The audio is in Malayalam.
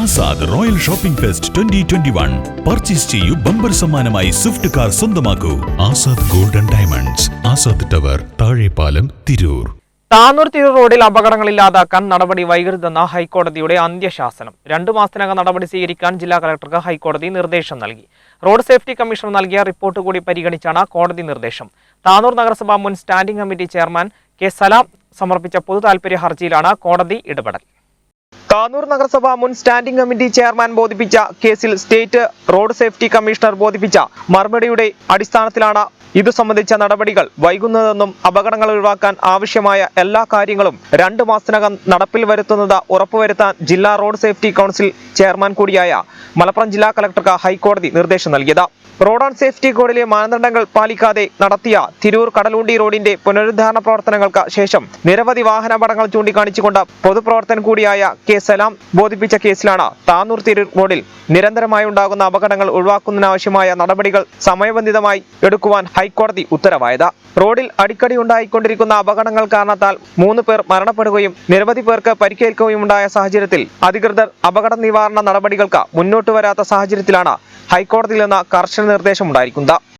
Azad royal shopping fest twenty twenty one. Purchase ചെയ്യൂ ബമ്പർ സമ്മാനമായി സ്വിഫ്റ്റ് കാർ സ്വന്തമാക്കൂ. Azad golden diamonds Azad tower Thazhepalam Tirur. Tanur Tirur റോഡിൽ അപകടങ്ങൾ ഇല്ലാതാക്കാൻ നടപടി വൈകരുതെന്ന ഹൈക്കോടതിയുടെ അന്ത്യശാസനം. രണ്ടു മാസത്തിനകം നടപടി സ്വീകരിക്കാൻ ജില്ലാ കളക്ടർക്ക് ഹൈക്കോടതി നിർദ്ദേശം നൽകി. റോഡ് സേഫ്റ്റി കമ്മീഷണർ നൽകിയ റിപ്പോർട്ട് കൂടി പരിഗണിച്ചാണ് കോടതി നിർദ്ദേശം. താനൂർ നഗരസഭ മുൻ standing committee chairman K Salam സമർപ്പിച്ച പൊതു താൽപര്യ ഹർജിയിലാണ് കോടതി ഇടപെടൽ. താനൂർ നഗരസഭ മുൻ സ്റ്റാൻഡിംഗ് കമ്മിറ്റി ചെയർമാൻ ബോധിപ്പിച്ച കേസിൽ സ്റ്റേറ്റ് റോഡ് സേഫ്റ്റി കമ്മീഷണർ ബോധിപ്പിച്ച മറുപടിയുടെ അടിസ്ഥാനത്തിലാണ് ഇതു സംബന്ധിച്ച നടപടികൾ വൈകുന്നതെന്നും അപകടങ്ങൾ ഒഴിവാക്കാൻ ആവശ്യമായ എല്ലാ കാര്യങ്ങളും രണ്ടു മാസത്തിനകം നടപ്പിൽ വരുത്തുന്നത് ഉറപ്പുവരുത്താൻ ജില്ലാ റോഡ് സേഫ്റ്റി കൗൺസിൽ ചെയർമാൻ കൂടിയായ മലപ്പുറം ജില്ലാ കളക്ടർക്ക് ഹൈക്കോടതി നിർദ്ദേശം നൽകിയത്. റോഡ് ആൻഡ് സേഫ്റ്റി കോഡിലെ മാനദണ്ഡങ്ങൾ പാലിക്കാതെ നടത്തിയ തിരൂർ കടലുണ്ടി റോഡിന്റെ പുനരുദ്ധാരണ പ്രവർത്തനങ്ങൾക്ക് ശേഷം നിരവധി വാഹനാപടങ്ങൾ ചൂണ്ടിക്കാണിച്ചുകൊണ്ട് പൊതുപ്രവർത്തകൻ കൂടിയായ കെ. സലാം ബോധിപ്പിച്ച കേസിലാണ് താനൂർ തിരൂർ റോഡിൽ നിരന്തരമായി ഉണ്ടാകുന്ന അപകടങ്ങൾ ഒഴിവാക്കുന്നതിനാവശ്യമായ നടപടികൾ സമയബന്ധിതമായി എടുക്കുവാൻ ഹൈക്കോടതി ഉത്തരവായത്. റോഡിൽ അടിക്കടി ഉണ്ടായിക്കൊണ്ടിരിക്കുന്ന അപകടങ്ങൾ കാരണത്താൽ മൂന്ന് പേർ മരണപ്പെടുകയും നിരവധി പേർക്ക് പരിക്കേൽക്കുകയും ഉണ്ടായ സാഹചര്യത്തിൽ അധികൃതർ അപകട നിവാരണ നടപടികൾക്ക് മുന്നോട്ട് വരാത്ത സാഹചര്യത്തിലാണ് ഹൈക്കോടതിയിൽ നിന്ന് കർശന നിർദ്ദേശമുണ്ടായിരിക്കുന്നത്